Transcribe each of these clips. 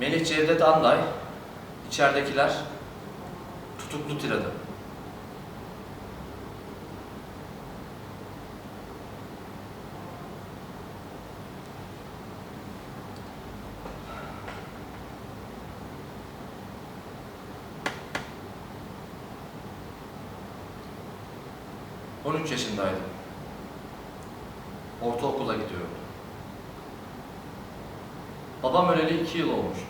Melih Cevdet Anday, içeridekiler tutuklu tiradı. ...13 yaşındaydım. Ortaokula gidiyorum. Babam öleli iki yıl olmuştu.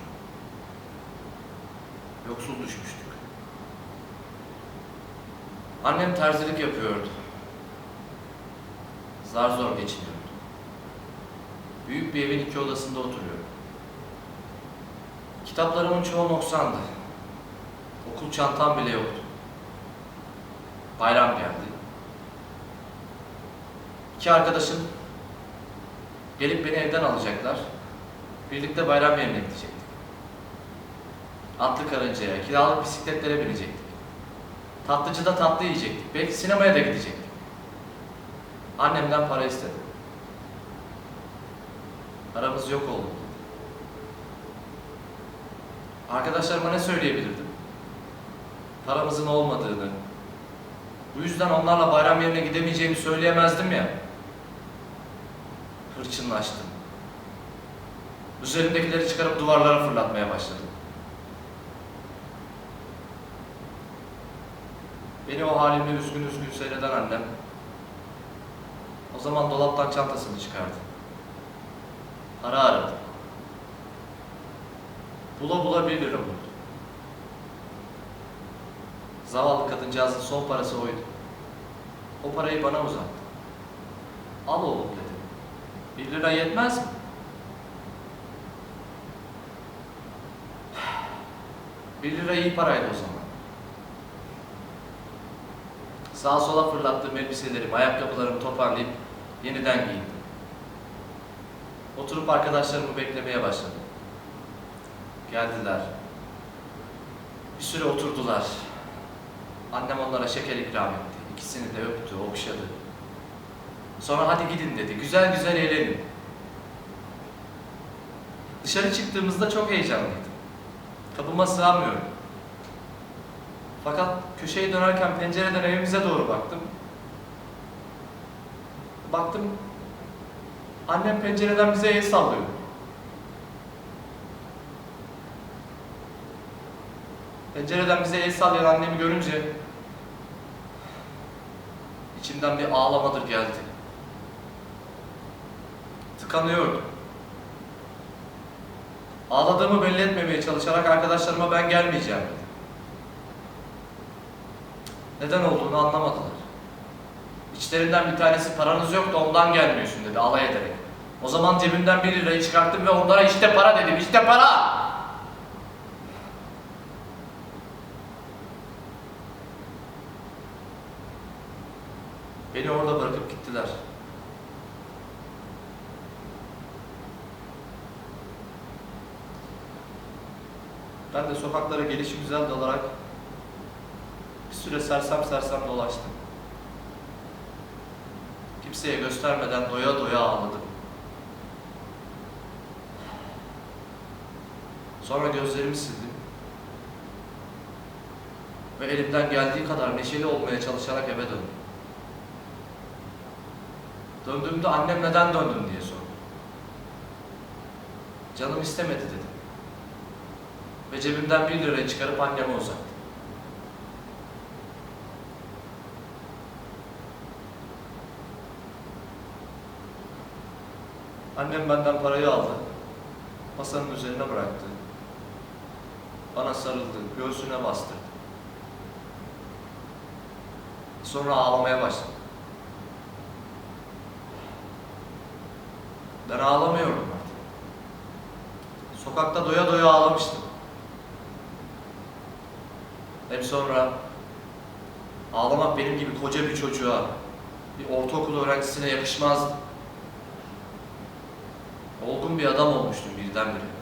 Yoksul düşmüştük. Annem terzilik yapıyordu. Zar zor geçiniyordu. Büyük bir evin iki odasında oturuyordu. Kitaplarımın çoğu noksandı. Okul çantam bile yoktu. Bayram geldi. İki arkadaşım gelip beni evden alacaklar. Birlikte bayram yerine gidecektik. Atlı karıncaya, kiralık bisikletlere binecektik. Tatlıcıda tatlı yiyecektik. Belki sinemaya da gidecektik. Annemden para istedim. Paramız yok oldu. Arkadaşlarıma ne söyleyebilirdim? Paramızın olmadığını, bu yüzden onlarla bayram yerine gidemeyeceğimi söyleyemezdim ya. Hırçınlaştım. Üzerimdekileri çıkarıp duvarlara fırlatmaya başladım. Beni o halimle üzgün üzgün seyreden annem, o zaman dolaptan çantasını çıkardı. Para aradı. Bula bula bir lira buldu. Zavallı kadıncağızın son parası oydu. O parayı bana uzattı. Al oğlum dedi. Bir lira yetmez mi? Bir lira iyi paraydı o zaman. Sağa sola fırlattığım elbiselerimi, ayakkabılarımı toparlayıp yeniden giyindim. Oturup arkadaşlarımı beklemeye başladım. Geldiler. Bir süre oturdular. Annem onlara şeker ikram etti. İkisini de öptü, okşadı. Sonra hadi gidin dedi. Güzel güzel eğlenin. Dışarı çıktığımızda çok heyecanlıydım. Kapıma sığamıyorum. Fakat köşeyi dönerken pencereden evimize doğru baktım. Baktım, annem pencereden bize el sallıyor. Pencereden bize el sallayan annemi görünce içimden bir ağlamadır geldi. Tıkanıyordum. Ağladığımı belli etmemeye çalışarak arkadaşlarıma ben gelmeyeceğim dedim. Neden olduğunu anlamadılar. İçlerinden bir tanesi paranız yok da ondan gelmiyorsun dedi alay ederek. O zaman cebimden bir lirayı çıkarttım ve onlara işte para dedim, işte para! Beni orada bırakıp gittiler. Ben de sokaklara gelişi güzel dalarak bir süre sersem sersem dolaştım. Kimseye göstermeden doya doya ağladım. Sonra gözlerimi sildim. Ve elimden geldiği kadar neşeli olmaya çalışarak eve döndüm. Döndüğümde annem neden döndün diye sordu. Canım istemedi dedim. Ve cebimden bir lirayı çıkarıp anneme uzattım. Annem benden parayı aldı. Masanın üzerine bıraktı. Bana sarıldı, göğsüne bastı. Sonra ağlamaya başladı. Ben ağlamıyorum artık. Sokakta doya doya ağlamıştım. Hem sonra ağlamak benim gibi koca bir çocuğa, bir ortaokul öğrencisine yakışmazdı. Olgun bir adam olmuştum birdenbire.